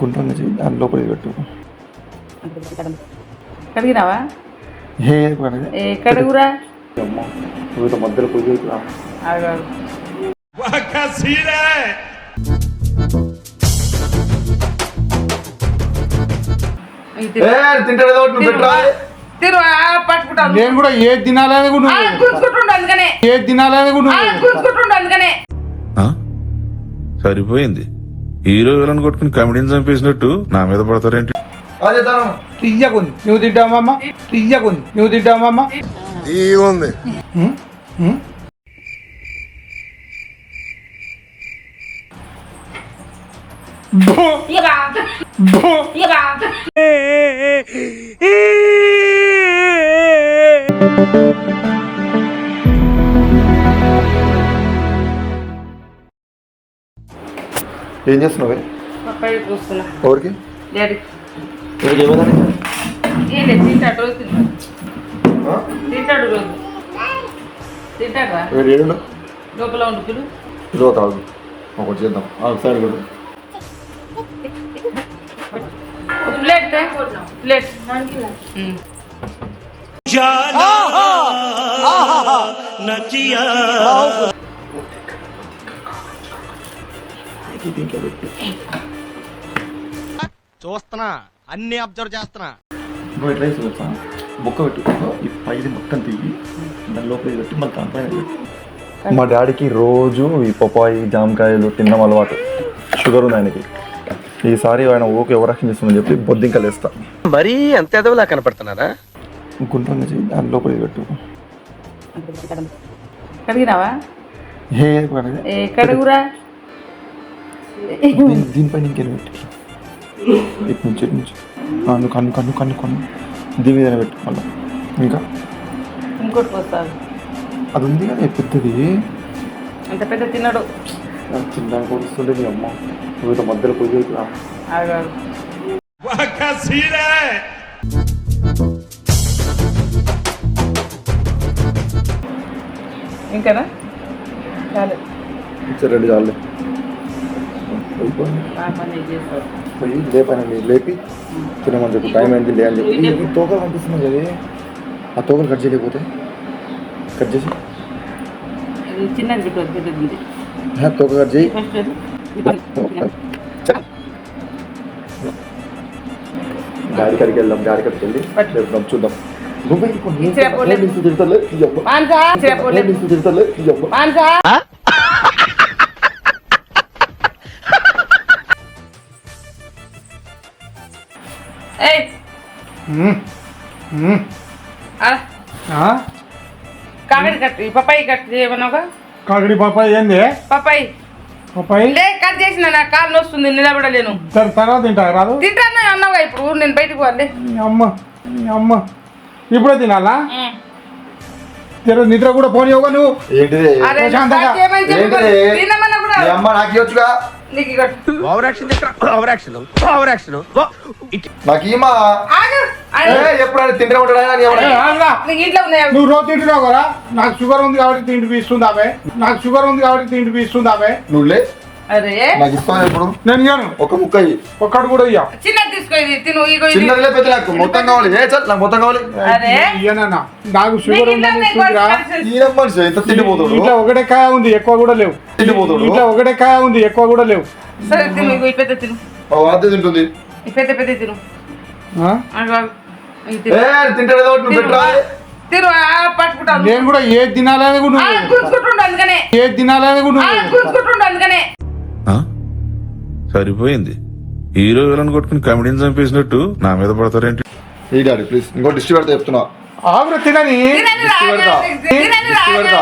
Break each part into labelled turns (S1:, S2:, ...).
S1: గుండ్రంగా చేయి దాని లోపలికి పెట్టు
S2: కడిగినావా
S1: ఏ పడగా
S2: ఏ కడుగురా
S1: అమ్మ వీళ్ళ మధ్యలో పోయి రా.
S2: ఆగు. ఇది తిరు.
S1: ఏ తింటాడు
S2: పట్టుకుంటాను
S3: నేను కూడా ఏ
S2: అందుకనే.
S3: ఏ
S2: గుంజుకుంటుండు అందుకనే.
S4: ఆ? సరిపోయింది. హీరో విలన్ కొట్టుకుని కమెడీని చంపేసినట్టు నా మీద పడతారేంటి?
S3: తీయకుంది. నువ్వు తింటావమ్మా తీయకుంది. నువ్వు తింటావమ్మా
S5: ఉంది
S2: ఇక
S1: ఏం చేస్తున్నావు ఎవరికి? ఎవరికి ఏమైందని
S2: లోపల ఉండు
S1: ఇదో తాగు. ఒకటి చేద్దాం. ఆ, సైడ్ కొడు
S2: ప్లేట్ ప్లేట్.
S5: చూస్తున్నా అన్ని అబ్జర్వ్ చేస్తున్నా.
S1: నువ్వు ఎట్లా చేసి తెలుసా బొక్క పెట్టు. ఈ పైది మొత్తం తీయి దాని లోపలికి పెట్టి మళ్ళీ దానిపైన పెట్టు. మా డాడీకి రోజు ఈ పప్పాయి జామకాయలు తినడం అలవాటు. షుగర్ ఉంది ఆయనకి. ఈసారి ఆయన ఓకే ఓవరాక్షన్ చేస్తుందని చెప్పి బొద్దింకలు వేస్తా.
S5: మరీ అంత ఎదవలా కనపడుతున్నారా?
S1: గుండ్రంగా చేయి దాని లోపలికి పెట్టు.
S2: కడిగినావా?
S1: ఏ
S2: కడుగురా.
S1: దీనిపైన ఇంకెళ్ళి పెట్టు. ఇటు నుంచి ఇటు నుంచి. నువ్వు కన్ను కన్ను కన్ను కన్ను. దీని మీద పెట్టు మళ్ళీ. ఇంకా.
S2: ఇంకోటి పోస్తాను.
S1: అది ఉంది కదా పెద్దది.
S2: అంత పెద్ద తినడు.
S1: చిన్న కొడుస్తుండే నీ అమ్మ. నువ్వు మధ్యలో పోయి రా.
S2: ఆగు, ఆగు. ఇంకానా? చాలు.
S1: రెండు చాలే. పోయి లేపైన లేపి తినమని చెప్పి టైం అయింది లే అని చెప్పి తోకలు కనిపిస్తున్నాయి కదా ఆ తోకలు కట్ చేయలేకపోతే కట్ చేసి
S2: ఇది
S1: తోక కట్ చేయి
S2: ఫస్ట్ అది.
S1: డాడీ కాడికి వెళ్దాం డాడీ కడికి వెళ్ళి చెప్దాం చూద్దాం నువ్వే ఇంకో నీ
S2: ఏయ్? కాకడి కట్ పప్పాయి కట్ చేయమన్నావుగా?
S3: కాకడి పాపాయి ఏంది?
S2: పప్పాయి
S3: పాపాయి?
S2: లే కట్ చేసిన నా కాలు నొస్తుంది నిలబడలేను.
S3: దాని తర్వాత తింటా రాదు?
S2: తింటాను అన్నావుగా ఇప్పుడు నేను బయటకు పోవాలి.
S3: అమ్మ అమ్మ. ఇప్పుడే తినాలా? తెర నిద్ర కూడా పోనీవుగా నువ్వు.
S1: ఏంటిది? అమ్మ నాకు ఇవ్వచ్చుగా
S2: నీకు
S1: ఈమా. ఎప్పుడైనా తింటే ఉంటాడు? ఆయన ఎవరైనా?
S3: నువ్వు రోజు తింటున్నావు కదా? నాకు షుగర్ ఉంది కాబట్టి తిండి పీస్తుంది ఆమె. నాకు షుగర్ ఉంది కాబట్టి తిండి పీస్తుంది ఆమె.
S1: నువ్వు లే.
S2: అరే.
S1: నాకు ఇస్తాను ఇప్పుడు?
S3: నేను ఇయ్యను.
S1: ఒక ముక్క ఇయ్యి.
S3: ఒక్కడు కూడా ఇయ్య.
S2: చిన్నది తీసుకో ఇది తిను ఇగో ఇది.
S1: చిన్నదిలే పెద్ద నాకు. మొత్తం కావాలి. ఏ చల్ నాకు మొత్తం కావాలి.
S2: అరే.
S3: ఇయ్యనన్నా నాకు షుగర్
S2: ఇంట్లో
S3: ఉందని
S2: ఉన్నాయి
S3: ఇస్తుందిరా
S2: questions.
S1: ఈయన మనిషి ఎంత తిండిపోతాడు?
S3: ఇట్లా ఒకటే కాయ ఉంది ఎక్కువ కూడా లేవు.
S1: తిండిపోతాడు?
S3: ఇట్లా ఒకటే కాయ ఉంది ఎక్కువ కూడా లేవు.
S2: సరే తిను ఇగో ఈ పెద్ద తిను.
S1: మా వాద్య తింటుంది.
S2: ఈ పెద్ద పెద్ద తిను.
S3: ఆ?
S1: ఏ తింటాడు ఏదో నువ్వు. పెట్టరా?
S3: నేను కూడా ఏ కూడా
S2: అందుకనే.
S3: ఏ కూడా
S4: సరిపోయింది హీరో విలన్ కొట్టుకుని కమెడీని చంపేసినట్టు నా మీద పడతారేంటి?
S1: ఈ డాడీ ప్లీజ్ ఇంకో డిస్ట్ పెడతా చెప్తున్నా.
S3: ఆగురు తినని.
S1: దిష్టి పెడతా. దిష్టి పెడతా.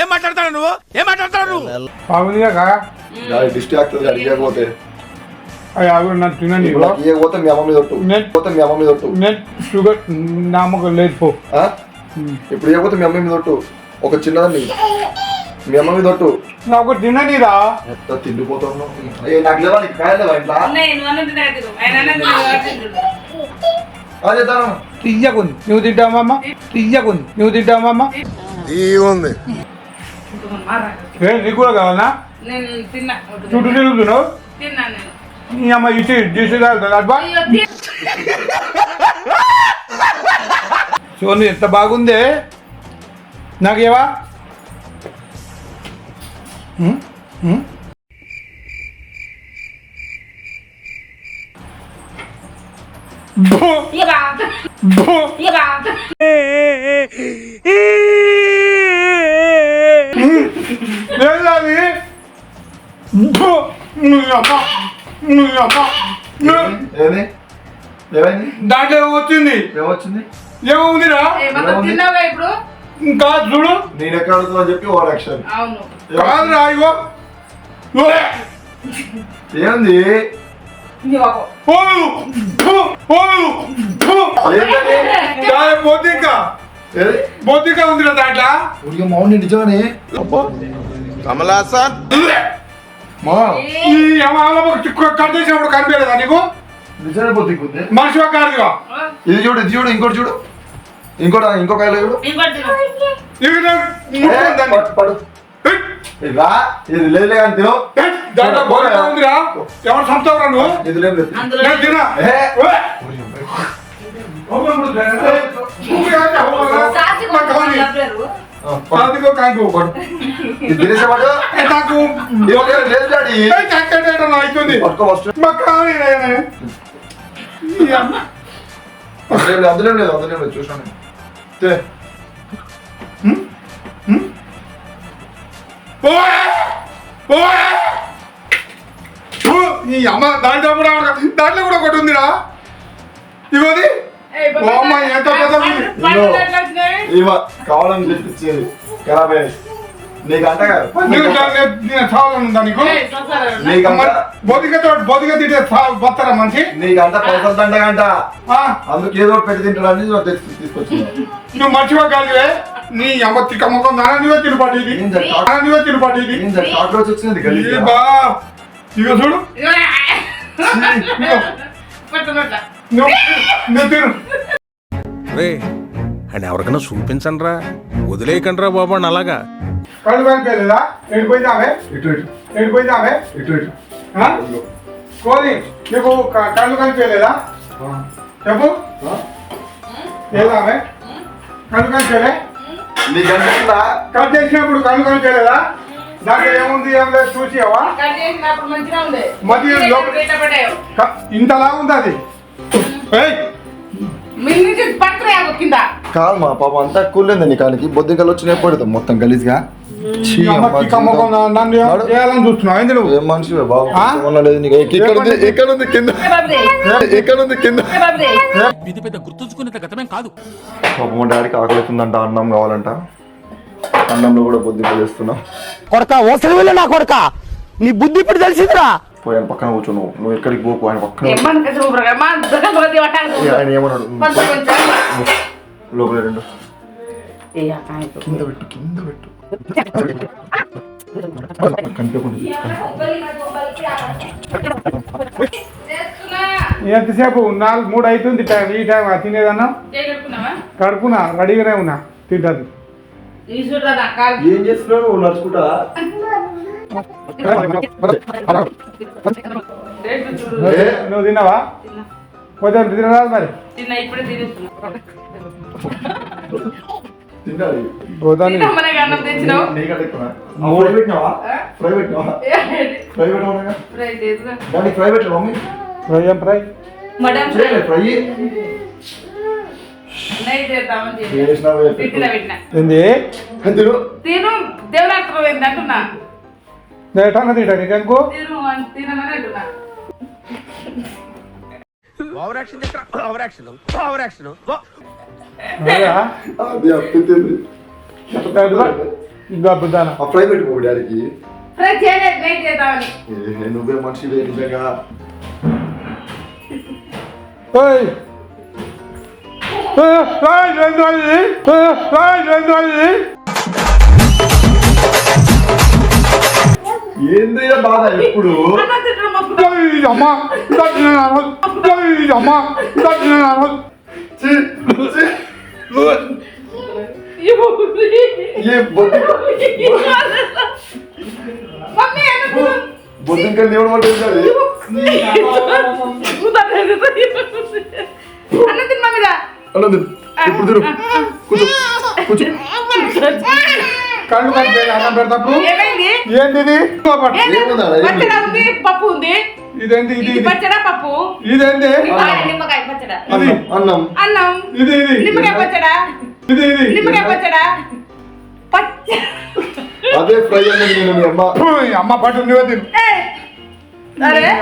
S5: ఏం మాట్లాడతాడు నువ్వు? ఏం మాట్లాడతాడు నువ్వు?
S1: డాడీ డాడీ ఇవ్వకపోతే
S3: నన్ను తినని
S1: ఇప్పుడు నాకు ఇవ్వకపోతే మీ అమ్మ మీద ఒట్టు.
S3: నేను-
S1: పోతే మీ అమ్మ మీద ఒట్టు.
S3: నేను షుగర్ నమ్మకం లేదు పో?
S1: ఇప్పుడు ఇవ్వకపోతే మీ అమ్మ మీద ఒట్టు. ఒక చిన్నదాన్ని మీ అమ్మ మీద ఒట్టు.
S3: నాకు తిననిరా
S1: ఎంత తిండిపోతావు ఏ నాకు లేవా నీకు కాయలు లేవా ఇంట్లో?
S2: ఉన్నాయి, నువ్వు.
S1: అదే తను.
S3: తింటావమ్మా నువ్వు తింటావమ్మా
S5: ఉంది.
S2: మారా.
S3: ఏ నీకు కూడా కావాలా
S2: నేను తిన్నా.
S3: చుట్టూ తిరుగుతున్నావు? నీ అమ్మ ఇచ్చి అబ్బా!
S2: తి-
S3: చూడండి ఎంత బాగుంది. నాకేవా అమ్మ, నీ అమ్మ.
S1: ఏది ఏమైంది?
S3: దాంట్లో ఏమో వచ్చింది?
S1: ఏమొచ్చింది?
S3: ఏముందిరా
S2: ఏ, మొత్తం తిన్నావుగా ఇప్పుడు?
S3: ఇంకా చూడు.
S1: నేను ఎక్కడ చెప్పి
S2: అవును.
S3: కాదురా ఇగో. ఓయ్.
S1: ఏంది?
S3: బొద్దిక. దాంట్లో.
S1: ఉడికి మౌని నిజమని. మా.
S3: ఈ కట్ చేసినప్పుడు కనిపించలేదా నీకు?
S1: నిజమే
S3: మనిషి కాదుగా
S1: ఇది చూడు ఇది చూడు ఇంకోటి చూడు. ఇంకోటి ఇంకో కాయలు. పడు, ఇది లేదులే కానీ తిను.
S3: దాంట్లో బొద్దిక ఉందిరా. ఎవరు సంతావరా నువ్వు?
S1: ఇది లేదు లేదు.
S2: అందులో
S3: తినా. కాంకు. నాకు.
S1: లేదు డాడీ. అందులో లేదు అందులో లేదు అందులో లేదు చూసాను తే.
S3: ఓయ్! ఓయ్! ఈ అమ్మ దాంట్లో కూడా దాంట్లో కూడా ఒకటి ఉందిరా
S2: బాబా,
S3: ఓ అమ్మ, ఎంత పెద్ద?
S1: ఇవ కావాలని తెప్పించేది ఖరాబ్ అయ్యేది నీకు అంట కాదు
S3: నీకు దాన్ని- నేను చావాలని ఉందా నీకు?
S2: ఏయ్, సంసారం.
S1: నీకంట
S3: బొదికతో బొదిక తింటే చా- బతారా మనిషి?
S1: నీకంట పైసలు దండగంట.
S3: ఆ,
S1: అందుకు ఏదో పెట్టి తింటాడని తీసుకొచ్చింది
S3: నువ్వు మంచిగా కాదువే. నీ అమ్మ తిక్క ముఖం తిరుపతి ఇది.
S1: ఏం సార్
S3: నాన్న నువ్వే తిరుపతి
S1: వచ్చింది.
S3: బా. ఇక చూడు.
S5: రే అని ఎవరికైనా చూపించండి రా వదిలేయకండి రా బాబు అని అలాగా.
S3: కళ్ళు కనిపించలేదా ఎడిపోయిందామే
S1: ఇటు ఇటు
S3: ఎడిపోయిందామే
S1: ఇటు ఇటు?
S3: కోరి నీకు క- కళ్ళు కనిపించలేదా. చెప్పు.
S1: ఆ?
S3: ఏదామే కళ్ళు కనిపించలే
S1: నీకు అనిపిస్తుందా
S3: కట్ చేసినప్పుడు కళ్ళు కనిపించలేదా దాంట్లో ఏముంది ఏం లేదు చూసావా మధ్య ఇంతలా ఉంది. అది.
S2: కింద.
S1: కాదు మా పాప అంతా కూలింది నీ కానికి బొద్దింకలు వచ్చినాయి పడుతుంది మొత్తం గలీజ్గా. మనిషి? ఎక్కడ ఉంది కింద. ఎక్కడ ఉంది కింద.
S6: ఇది పెద్ద గుర్తుంచుకునేంత గతమేం కాదు.
S1: పాప మా డాడీకి ఆకలి అవుతుందంట అన్నం కావాలంట. అన్నంలో కూడా బొద్దింకలు చేస్తున్నాం
S7: కొడక ఓసలి వెళ్ళ నా కొడక. నీ బుద్ధి ఇప్పుడు తెలిసిందిరా.
S1: పోయి ఆయన పక్కన కూర్చోను నువ్వు. ఎక్కడికి పోకు ఆయన పక్కన ఆయన ఏమన్నాడు? లోపల రెండు. కింద పెట్టు కింద.
S3: ఎంతసేపు? నాలుగు మూడు అవుతుంది టైం. ఈ టైం తినేదన్నా? కడుపునా రెడీగానే ఉన్నా. తింటది.
S2: ఈ చూడరా కాలు.
S1: ఏం చేస్తున్నావు? నువ్వు నడుచుకుంటా
S3: నువ్వు తిన్నావా? కొంచెం తినరాదు మరి?
S2: తిన్న ఇప్పుడే తినేస్తున్నా.
S1: తిన్నాడు
S3: గోదాని.
S2: తిన్నమ్మనే అన్నం తెచ్చినావు.
S1: నీకంటే ఎక్కువ. ఆ, ఫ్రై పెట్టినావా? ఫ్రై పెట్టినావా? ఫ్రై పెట్టమనగా
S2: ఫ్రై చేస్తున్నా.
S1: దానికి ఫ్రై పెట్టలే మమ్మీ.
S3: ఫ్రై
S2: మటన్ ఫ్రై
S1: చేయలే ఫ్రై.
S2: పెట్టినా.
S3: ఏంది?
S1: తిను?
S2: తిను. ఏంటి అంటున్నా?
S3: తింటా
S2: అని తినమని అంటున్నా.
S5: Over action over action over action
S3: అదేరా?
S1: అది అప్పింది
S3: ఇంకా
S1: ఆ ఫ్రై పెట్టుకో డాడీకి. నువ్వే మనిషి నిజంగా
S3: ఏయ్! ఏ, ఏయ్, రెండు రోజులు. ఏ, ఏయ్, రెండు రోజులు.
S1: ఏంది బాధ ఎప్పుడు?
S3: అమ్మ అమ్మ
S1: బొద్దుంక దేవుడు పట్టుకుంటారు ఇప్పుడు తిరు కూర్చో కూర్చో
S3: కళ్ళు
S2: ఏంటిది పప్పు ఉంది
S3: ఇదేంటి ఇది
S2: పచ్చడా పప్పు.
S3: ఇదేంటి?
S2: నిమ్మకాయ పచ్చడా.
S3: ఇది
S1: అన్నం. అన్నం.
S3: ఇది ఇది.
S2: నిమ్మకాయ పచ్చడా.
S3: ఇది ఇది.
S2: నిమ్మకాయ పచ్చడా. పచ్చ
S1: అదే ఫ్రై అనేది నేను అమ్మ.
S3: అమ్మ పట్టు నువ్వే తిను.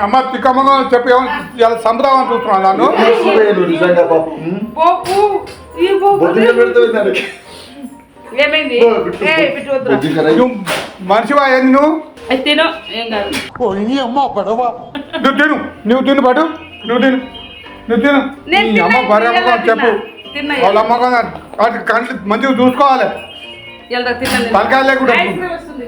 S3: అమ్మ తిక్కమ్మగా చెప్పి ఇలా సంబరామని చూస్తున్నాను నన్ను?
S1: నిజంగా పాపం
S2: పోపు. ఈ పోపు
S1: బొద్దింక పెడితే దానికి.
S2: ఏమైంది?
S1: ఓ, పెట్టు.
S2: ఏయ్ పెట్టు వద్దురా.
S1: బొద్దింక రై.
S3: నువ్వు మనిషివా ఏంది నువ్వు?
S2: తిను ఏం కాదు.
S3: నువ్వు తిను నువ్వు తిను పట్టు నువ్వు తిను నువ్వు తిను.
S2: నేను
S3: నీ అమ్మ
S2: తిన్నా,
S3: భార్య చెప్పు.
S2: తిన్నా.
S3: వాళ్ళ అమ్మకం వాటి కంట్లు మంచిగా చూసుకోవాలి.
S2: తిన్నాను
S3: తలకాయ లేకుండా.
S2: ఐస్ క్రీమ్ వస్తుంది.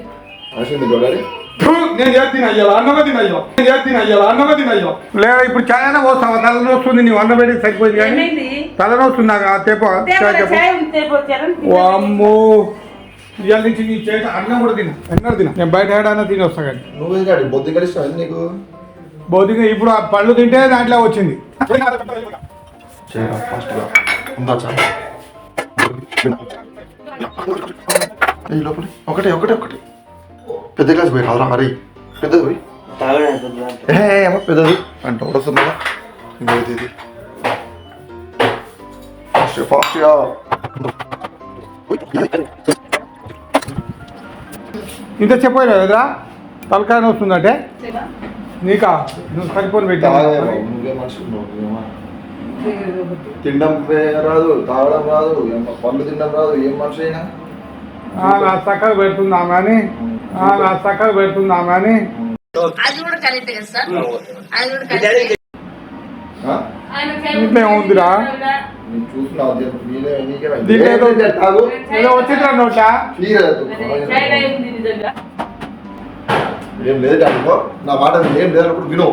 S3: నేను తినయ్యా నేను తినయ్యా లేదా ఇప్పుడు చాయన పోస్తావా? తల వస్తుంది నీవు అన్న పెట్టి సరిపోయింది కానీ.
S2: ఏమైంది?
S3: తల వస్తుంది నాకు ఆ తెప్ప
S2: తేపరా,
S3: చాయ్ చెప్పు.
S2: చాయ్ ఉంది, తేపో, వచ్చారని
S3: ఓ అమ్మో ఇవాళ నుంచి నీ చేత అన్నం కూడా తిన. ఎన్నో తిన? నేను బయట ఏడన్నా తిని వస్తా కానీ.
S1: నువ్వే కాదు బొద్దింకలు ఇష్టం ఏంది నీకు?
S3: భౌతిక ఇప్పుడు ఆ పళ్ళు తింటే దాంట్లో వచ్చింది.
S1: ఈ లోపల. ఒకటే ఒకటే ఒకటి. పెద్ద గ్లాస్ పోయి రారా హరి పెద్దది పోయి. ఏ అమ్మ పెద్దది. అంటే వస్తున్నదా ఇంకోటి ఇది ఫాస్ట్ ఫాస్ట్గా
S3: ఇంత చెప్పలేదు? కదరా తలకాయ వస్తుందంటే నీకా? నువ్వు సరిపోని
S1: తినడం రాదు తాగడం రాదు ఏమో పండ్లు తినడం రాదు ఏం మనిషి అయినా?
S3: నా చక్కగా పెడుతుందా అని నా చక్కగా పెడుతుందా అని
S2: అది కూడా కరెక్ట్ కదా సార్? అది కూడా కరెక్ట్?
S3: ఇంట్లో ఏముందిరా?
S1: నేను చూస్తున్నా నేనే నీకే
S3: దీంట్లో ఏదో
S1: ఏంటి తాగు
S3: ఏదో వచ్చిందిరా నోట్లా?
S1: తీరదు
S2: చాయ్ రాయి ఉంది నిజంగా
S1: ఏం లేదు అనుకో నా మాట. ఏం లేదు విను.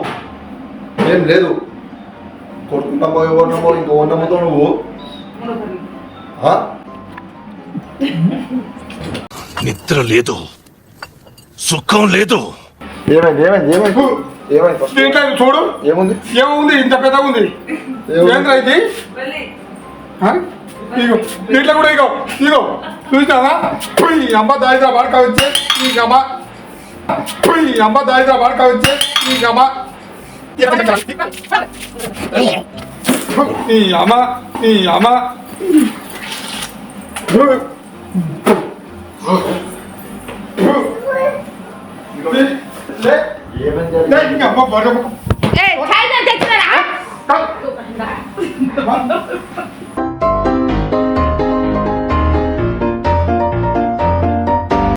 S1: ఏం ఇంకో ఉన్నమోతో నువ్వు?
S4: నిద్ర లేదు. సుఖం లేదు.
S1: ఏమైంది ఏమైంది ఏమైంది?
S3: దీంట్లో చూడు.
S1: ఏముంది?
S3: ఏముంది? ఇంత పెద్దగా ఉంది? ఏంద్రా ఇది? ఇగో దీంట్లో కూడా ఇగో ఇగో చూసినావా? పోయి ఈ అమ్మ దాయిద్రా వాడక వచ్చే ఈ అమ్మ ఈ అమ్మ దాయిద్రా వాడక వచ్చే ఈ అమ్మ ఈ అమ్మ ఈ అమ్మ. లే, లే,
S1: ఏమైంది
S3: లే, ఈ అమ్మ బర్రె.
S2: ఏయ్